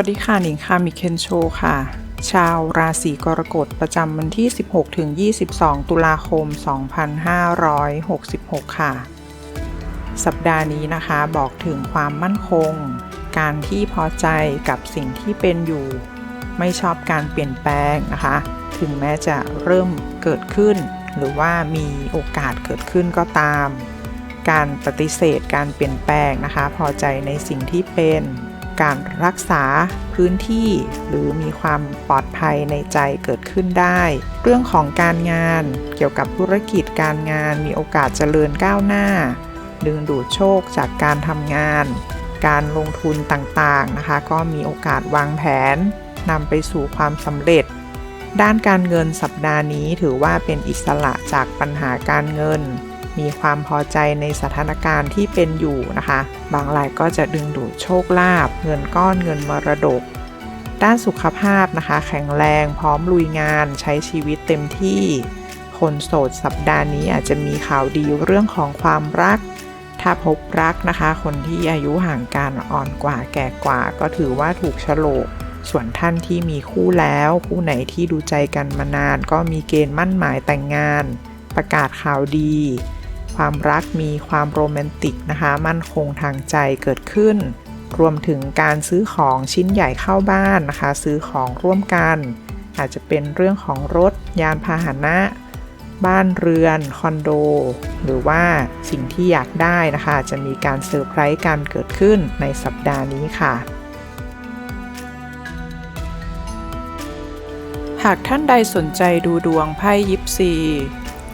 วัสดีค่ะ หนิงค่ะมิเคนโชค่ะ ชาวราศีกรกฎประจำวันที่ 16 ถึง 22 ตุลาคม 2566 ค่ะ สัปดาห์นี้นะคะบอกถึงความมั่นคง การที่พอใจกับสิ่งที่เป็นอยู่ ไม่ชอบการเปลี่ยนแปลงนะคะ ถึงแม้จะเริ่มเกิดขึ้น หรือว่ามีโอกาสเกิดขึ้นก็ตาม การปฏิเสธการเปลี่ยนแปลงนะคะ พอใจในสิ่งที่เป็น การรักษาพื้นที่ หรือมีความปลอดภัยในใจเกิดขึ้นได้ เรื่องของการงานเกี่ยวกับธุรกิจการงานมีโอกาสเจริญก้าวหน้า ดึงดูดโชคจากการทำงาน การลงทุนต่างๆนะคะ ก็มีโอกาสวางแผนนำไปสู่ความสำเร็จ ด้านการเงินสัปดาห์นี้ถือว่าเป็นอิสระจากปัญหาการเงิน มีความพอใจในสถานการณ์ที่เป็นอยู่นะคะ บางรายก็จะดึงดูดโชคลาภเงินก้อนเงินมรดก ด้านสุขภาพนะคะ แข็งแรงพร้อมลุยงานใช้ชีวิตเต็มที่ คนโสดสัปดาห์นี้อาจจะมีข่าวดีเรื่องของความรัก ถ้าพบรักนะคะ คนที่อายุห่างกันอ่อนกว่าแก่กว่า ก็ถือว่าถูกโฉลกส่วนท่านที่มีคู่แล้ว คู่ไหนที่ดูใจกันมานาน ก็มีเกณฑ์มั่นหมายแต่งงาน ประกาศข่าวดี ความรักมีความโรแมนติกนะคะ มั่นคงทางใจเกิดขึ้น รวมถึงการซื้อของชิ้นใหญ่เข้าบ้านนะคะ ซื้อของร่วมกัน อาจจะเป็นเรื่องของรถยานพาหนะ บ้านเรือน คอนโด หรือว่าสิ่งที่อยากได้นะคะ จะมีการเซอร์ไพรส์กันเกิดขึ้นในสัปดาห์นี้ค่ะหากท่านใดสนใจดูดวงไพ่ยิปซี